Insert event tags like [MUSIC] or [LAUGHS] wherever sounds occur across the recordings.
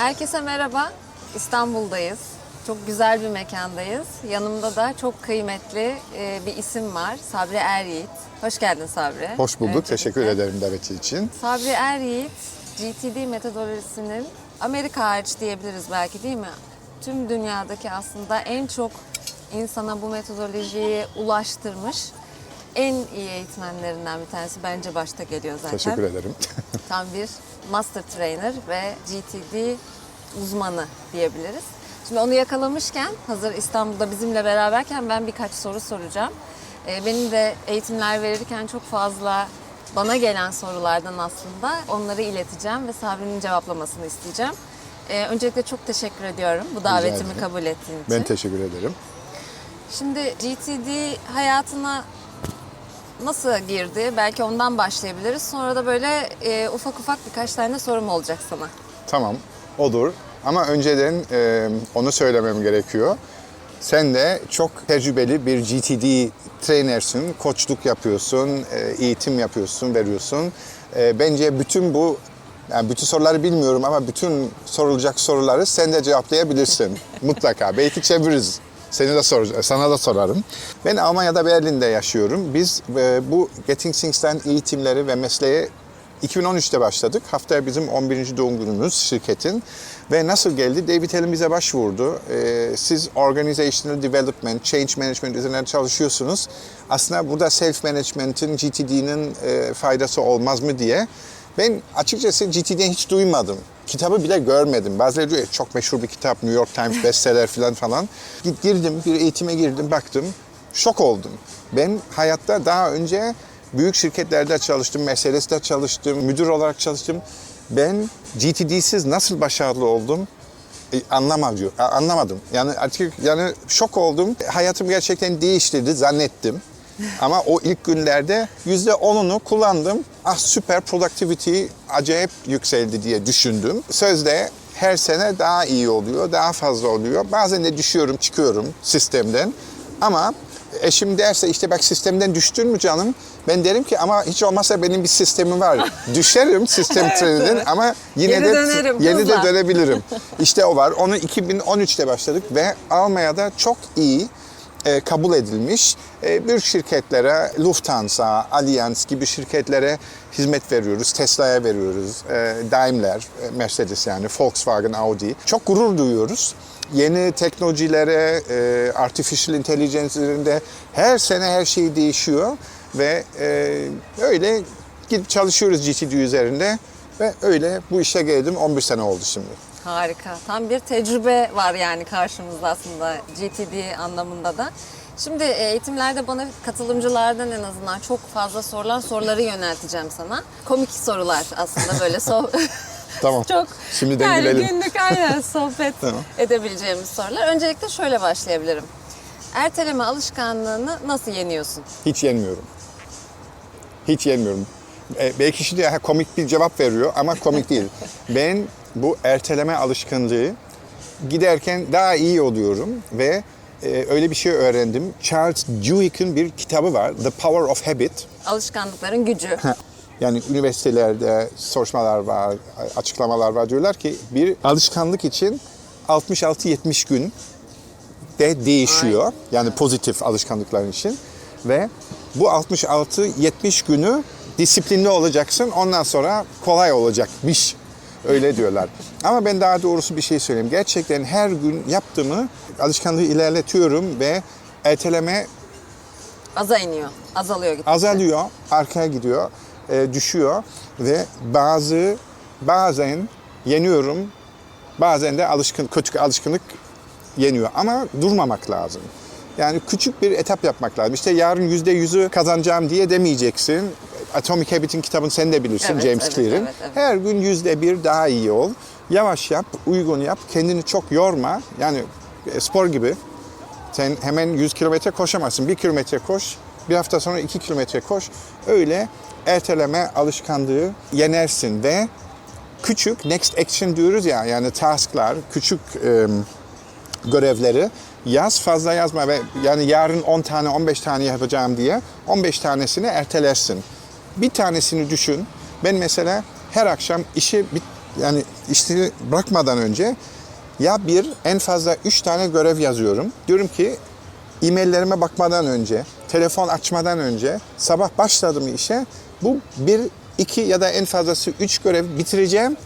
Herkese merhaba. İstanbul'dayız. Çok güzel bir mekandayız. Yanımda da çok kıymetli e, bir isim var. Sabri Er Yiğit. Hoş geldin Sabri. Hoş bulduk. Öncelikle. Teşekkür ederim daveti için. Sabri Er Yiğit, GTD metodolojisinin Amerika hariç diyebiliriz belki değil mi? Tüm dünyadaki aslında en çok insana bu metodolojiyi ulaştırmış en iyi eğitmenlerinden bir tanesi bence başta geliyor zaten. Teşekkür ederim. [LAUGHS] Tam bir master trainer ve GTD uzmanı diyebiliriz. Şimdi onu yakalamışken hazır İstanbul'da bizimle beraberken ben birkaç soru soracağım. Ee, benim de eğitimler verirken çok fazla bana gelen sorulardan aslında onları ileteceğim ve Sabri'nin cevaplamasını isteyeceğim. Ee, öncelikle çok teşekkür ediyorum bu davetimi kabul ettiğin için. ben teşekkür ederim. Şimdi GTD hayatına nasıl girdi? Belki ondan başlayabiliriz. Sonra da böyle e, ufak ufak birkaç tane sorum olacak sana. Tamam, olur. Ama önceden e, onu söylemem gerekiyor. Sen de çok tecrübeli bir GTD trainersin, koçluk yapıyorsun, e, eğitim yapıyorsun, veriyorsun. E, bence bütün bu, yani bütün soruları bilmiyorum ama bütün sorulacak soruları sen de cevaplayabilirsin. [LAUGHS] Mutlaka. Belki çeviririz. Seni de sor, sana da sorarım. Ben Almanya'da Berlin'de yaşıyorum. Biz e, bu Getting Things'ten eğitimleri ve mesleğe 2013'te başladık. Haftaya bizim 11. doğum günümüz şirketin. Ve nasıl geldi? David Allen bize başvurdu. Ee, siz Organizational Development, Change Management üzerine çalışıyorsunuz. Aslında burada Self Management'in, GTD'nin e, faydası olmaz mı diye. Ben açıkçası GTD'den hiç duymadım. Kitabı bile görmedim. Bazıları diyor "E, çok meşhur bir kitap, New York Times bestseller [LAUGHS] falan falan. Girdim, bir eğitime girdim, baktım. Şok oldum. Ben hayatta daha önce büyük şirketlerde çalıştım, Mercedes'te çalıştım, müdür olarak çalıştım. Ben GTD'siz nasıl başarılı oldum? E, anlamadım. Anlamadım. Yani artık yani şok oldum. Hayatım gerçekten değiştirdi zannettim. Ama o ilk günlerde yüzde onunu kullandım. Ah süper productivity acayip yükseldi diye düşündüm. Sözde her sene daha iyi oluyor, daha fazla oluyor. Bazen de düşüyorum, çıkıyorum sistemden. Ama eşim derse işte bak sistemden düştün mü canım? Ben derim ki ama hiç olmazsa benim bir sistemim var. [LAUGHS] Düşerim sistem treninden ama yine Geri de dönerim, yeni de hızla. dönebilirim. İşte o var. Onu 2013'te başladık ve Almanya'da çok iyi e, kabul edilmiş e, büyük şirketlere, Lufthansa, Allianz gibi şirketlere hizmet veriyoruz. Tesla'ya veriyoruz, e, Daimler, e, Mercedes yani, Volkswagen, Audi. Çok gurur duyuyoruz. Yeni teknolojilere, e, artificial intelligence üzerinde her sene her şey değişiyor ve e, öyle gidip çalışıyoruz GTD üzerinde ve öyle bu işe geldim 11 sene oldu şimdi. Harika. Tam bir tecrübe var yani karşımızda aslında GTD anlamında da. Şimdi e, eğitimlerde bana katılımcılardan en azından çok fazla sorulan soruları yönelteceğim sana. Komik sorular aslında böyle so [LAUGHS] Tamam. çok Şimdiden yani gülelim. günlük aynen [LAUGHS] sohbet Tamam. edebileceğimiz sorular. Öncelikle şöyle başlayabilirim. Erteleme alışkanlığını nasıl yeniyorsun? Hiç yenmiyorum. Hiç yenmiyorum. E, belki şimdi komik bir cevap veriyor ama komik değil. Ben bu erteleme alışkanlığı giderken daha iyi oluyorum ve e, öyle bir şey öğrendim. Charles Duhick'in bir kitabı var, The Power of Habit. Alışkanlıkların gücü. Yani üniversitelerde soruşmalar var, açıklamalar var. Diyorlar ki bir alışkanlık için 66-70 gün de değişiyor. Yani pozitif alışkanlıklar için. Ve bu 66-70 günü disiplinli olacaksın. Ondan sonra kolay olacakmış. Öyle diyorlar. Ama ben daha doğrusu bir şey söyleyeyim. Gerçekten her gün yaptığımı alışkanlığı ilerletiyorum ve erteleme Aza iniyor. Azalıyor gittikçe. azalıyor, arkaya gidiyor, e, düşüyor ve bazı bazen yeniyorum, bazen de alışkın kötü alışkanlık yeniyor ama durmamak lazım. Yani küçük bir etap yapmak lazım. İşte yarın yüzde yüzü kazanacağım diye demeyeceksin. Atomic Habit'in kitabını sen de bilirsin Evet, James evet, Clear'in. evet, evet. Her gün yüzde bir daha iyi ol. Yavaş yap, uygun yap, kendini çok yorma. Yani e, spor gibi. Sen hemen 100 kilometre koşamazsın. Bir kilometre koş, bir hafta sonra iki kilometre koş. Öyle erteleme alışkanlığı yenersin ve küçük next action diyoruz ya yani tasklar, küçük e, görevleri yaz fazla yazma ve yani yarın 10 tane 15 tane yapacağım diye 15 tanesini ertelersin. Bir tanesini düşün. Ben mesela her akşam işi yani işleri bırakmadan önce ya bir en fazla üç tane görev yazıyorum. Diyorum ki e-maillerime bakmadan önce, telefon açmadan önce sabah başladım işe bu bir, iki ya da en fazlası üç görev bitireceğim.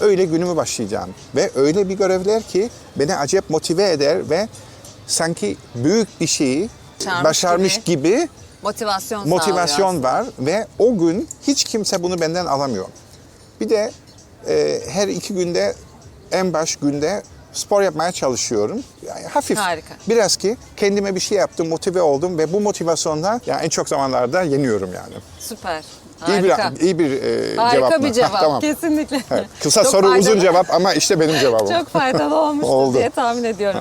Öyle günümü başlayacağım. Ve öyle bir görevler ki beni acayip motive eder ve sanki büyük bir şeyi Başarmış başarmış gibi Motivasyon motivasyon var ve o gün hiç kimse bunu benden alamıyor. Bir de e, her iki günde en baş günde spor yapmaya çalışıyorum. Yani hafif. Harika. Biraz ki kendime bir şey yaptım, motive oldum ve bu motivasyonla yani en çok zamanlarda yeniyorum yani. Süper. İyi Harika. bir iyi bir e, Harika cevap mı? bir cevap. tamam. Kesinlikle. Evet. Kısa Çok soru faydalı- uzun cevap ama işte benim cevabım. Çok faydalı [LAUGHS] olmuştur Oldu. diye tahmin ediyorum.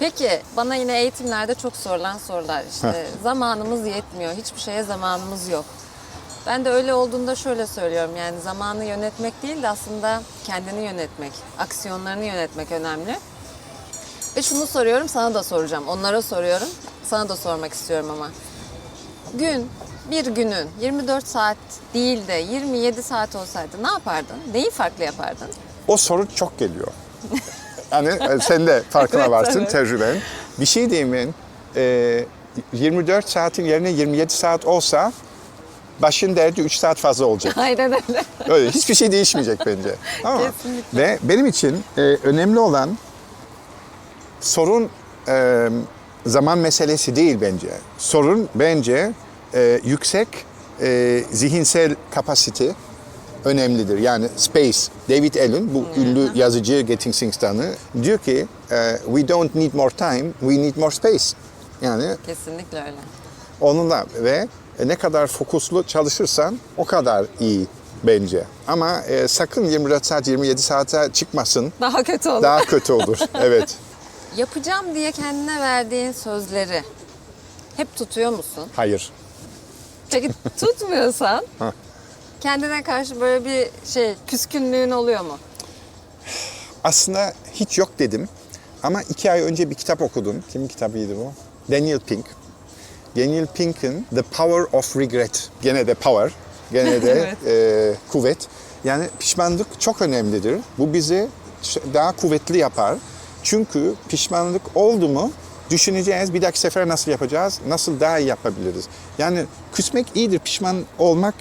Peki bana yine eğitimlerde çok sorulan sorular işte zamanımız yetmiyor, hiçbir şeye zamanımız yok. Ben de öyle olduğunda şöyle söylüyorum yani zamanı yönetmek değil de aslında kendini yönetmek, aksiyonlarını yönetmek önemli. Ve şunu soruyorum sana da soracağım, onlara soruyorum, sana da sormak istiyorum ama. Gün, bir günün 24 saat değil de 27 saat olsaydı ne yapardın? Neyi farklı yapardın? O soru çok geliyor. [LAUGHS] Yani e, sen de farkına Evet, varsın evet. tecrüben. Bir şey diyeyim ben. e, 24 saatin yerine 27 saat olsa başın derdi 3 saat fazla olacak. [LAUGHS] Aynen öyle. Öyle hiçbir şey değişmeyecek bence. [LAUGHS] Mı? Kesinlikle. Ve benim için e, önemli olan sorun e, zaman meselesi değil bence. Sorun bence e, yüksek e, zihinsel kapasite önemlidir. Yani space. David Allen bu ünlü yazıcı Getting Things Done'ı diyor ki e, we don't need more time, we need more space. Yani Kesinlikle öyle. Onunla ve ne kadar fokuslu çalışırsan o kadar iyi bence. Ama e, sakın 24 saat 27 saate çıkmasın. Daha kötü olur. Daha kötü olur. [LAUGHS] evet. Yapacağım diye kendine verdiğin sözleri hep tutuyor musun? Hayır. Peki tutmuyorsan. Kendine karşı böyle bir şey küskünlüğün oluyor mu? Aslında hiç yok dedim. Ama iki ay önce bir kitap okudum. Kimin kitabıydı bu? Daniel Pink. Daniel Pink'in The Power of Regret. Gene de power. Gene de [LAUGHS] e, kuvvet. Yani pişmanlık çok önemlidir. Bu bizi daha kuvvetli yapar. Çünkü pişmanlık oldu mu düşüneceğiz bir dahaki sefer nasıl yapacağız, nasıl daha iyi yapabiliriz. Yani küsmek iyidir, pişman olmak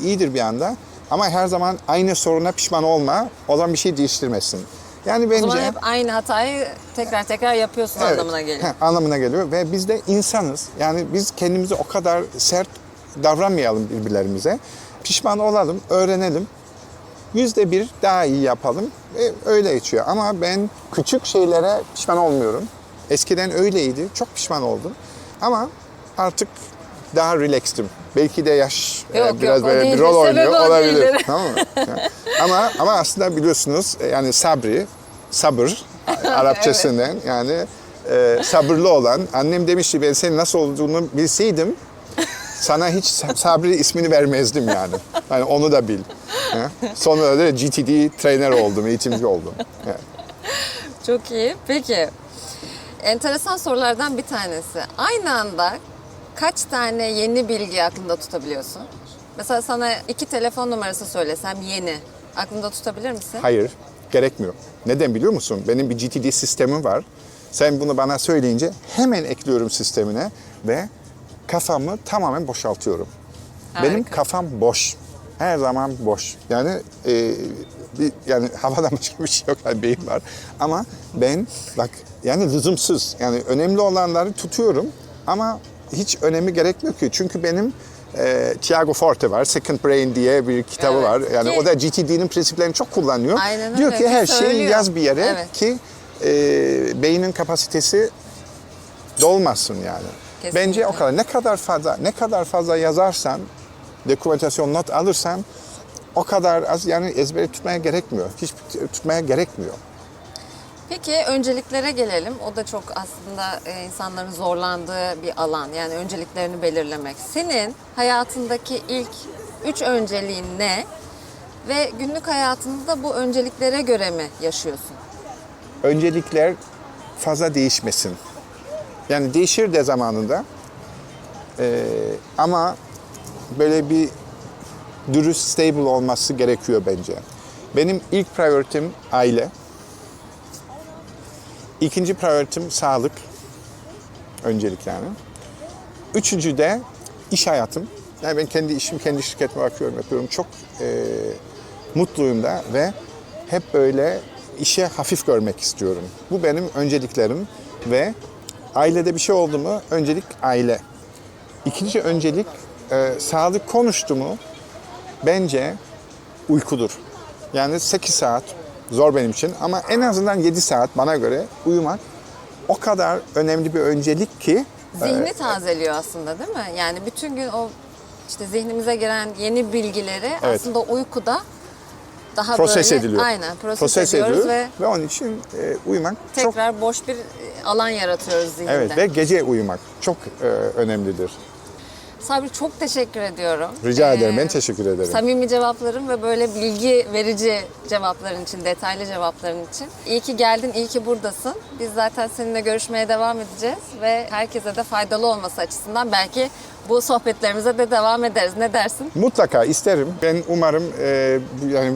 iyidir bir anda. Ama her zaman aynı soruna pişman olma, o zaman bir şey değiştirmesin. Yani O bence... zaman hep aynı hatayı tekrar tekrar yapıyorsun Evet, anlamına geliyor. heh, anlamına geliyor ve biz de insanız. Yani biz kendimizi o kadar sert davranmayalım birbirlerimize. Pişman olalım, öğrenelim. Yüzde bir daha iyi yapalım. ve öyle geçiyor. Ama ben küçük şeylere pişman olmuyorum. Eskiden öyleydi. Çok pişman oldum. Ama artık daha relaxed'im. Belki de yaş e, Yok, biraz yok, o böyle bir rol Sebebi oynuyor o olabilir. değildir. Tamam mı? Ama ama aslında biliyorsunuz e, yani sabri, sabır [LAUGHS] Arapçasından yani e, sabırlı olan. Annem demişti ben senin nasıl olduğunu bilseydim sana hiç Sabri ismini vermezdim yani. Yani onu da bil. Ya. Sonra da GTD trainer oldum, eğitimci oldum. Ya. Çok iyi. Peki. Enteresan sorulardan bir tanesi. Aynı anda kaç tane yeni bilgi aklında tutabiliyorsun? Mesela sana iki telefon numarası söylesem yeni. Aklında tutabilir misin? Hayır, gerekmiyor. Neden biliyor musun? Benim bir GTD sistemim var. Sen bunu bana söyleyince hemen ekliyorum sistemine ve kafamı tamamen boşaltıyorum. Benim Harika. kafam boş. Her zaman boş. Yani e, bir, yani [LAUGHS] havadan başka bir şey yok. Yani beyin var. Ama ben bak yani lüzumsuz. Yani önemli olanları tutuyorum ama hiç önemi gerekmiyor ki. Çünkü benim e, Tiago Forte var. Second Brain diye bir kitabı Evet. var. Yani Ki- o da GTD'nin prensiplerini çok kullanıyor. Aynen Diyor öyle. ki her Ki şeyi söylüyor. yaz bir yere Evet. ki e, beynin kapasitesi dolmasın yani. Kesinlikle. Bence o kadar. Ne kadar fazla ne kadar fazla yazarsan, dokümentasyon not alırsan o kadar az yani ezbere tutmaya gerekmiyor. Hiç tutmaya gerekmiyor. Peki önceliklere gelelim. O da çok aslında e, insanların zorlandığı bir alan. Yani önceliklerini belirlemek. Senin hayatındaki ilk üç önceliğin ne? Ve günlük hayatında bu önceliklere göre mi yaşıyorsun? Öncelikler fazla değişmesin. Yani değişir de zamanında. Ee, ama böyle bir dürüst, stable olması gerekiyor bence. Benim ilk prioritim aile. İkinci prioritim sağlık. Öncelik yani. Üçüncü de iş hayatım. Yani ben kendi işim, kendi şirketime bakıyorum, yapıyorum. Çok e, mutluyum da ve hep böyle işe hafif görmek istiyorum. Bu benim önceliklerim ve ailede bir şey oldu mu öncelik aile. İkinci öncelik e, sağlık konuştu mu bence uykudur. Yani 8 saat zor benim için ama en azından 7 saat bana göre uyumak o kadar önemli bir öncelik ki Zihni tazeliyor aslında değil mi? Yani bütün gün o işte zihnimize giren yeni bilgileri Evet. aslında uykuda daha proses böyle ediliyor. aynen proses, ediyoruz ediyor ve ve onun için e, uyumak çok tekrar boş bir e, alan yaratıyoruz zihinde. evet ve gece uyumak çok e, önemlidir. Sabri çok teşekkür ediyorum. Rica Ee, ederim. Ben teşekkür ederim. Samimi cevapların ve böyle bilgi verici cevapların için, detaylı cevapların için. İyi ki geldin, iyi ki buradasın. Biz zaten seninle görüşmeye devam edeceğiz ve herkese de faydalı olması açısından belki bu sohbetlerimize de devam ederiz. Ne dersin? Mutlaka isterim. Ben umarım e, yani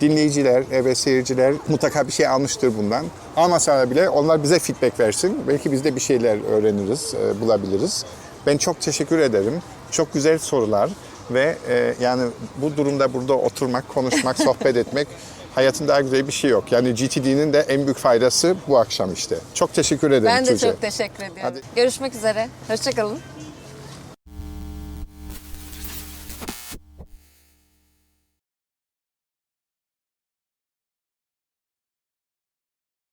dinleyiciler ve seyirciler mutlaka bir şey almıştır bundan. Almasa bile onlar bize feedback versin. Belki biz de bir şeyler öğreniriz, e, bulabiliriz. Ben çok teşekkür ederim. Çok güzel sorular ve e, yani bu durumda burada oturmak, konuşmak, [LAUGHS] sohbet etmek hayatın daha güzel bir şey yok. Yani GTD'nin de en büyük faydası bu akşam işte. Çok teşekkür ederim Ben de Tuğçe. çok teşekkür ediyorum. Hadi. Görüşmek üzere. Hoşçakalın.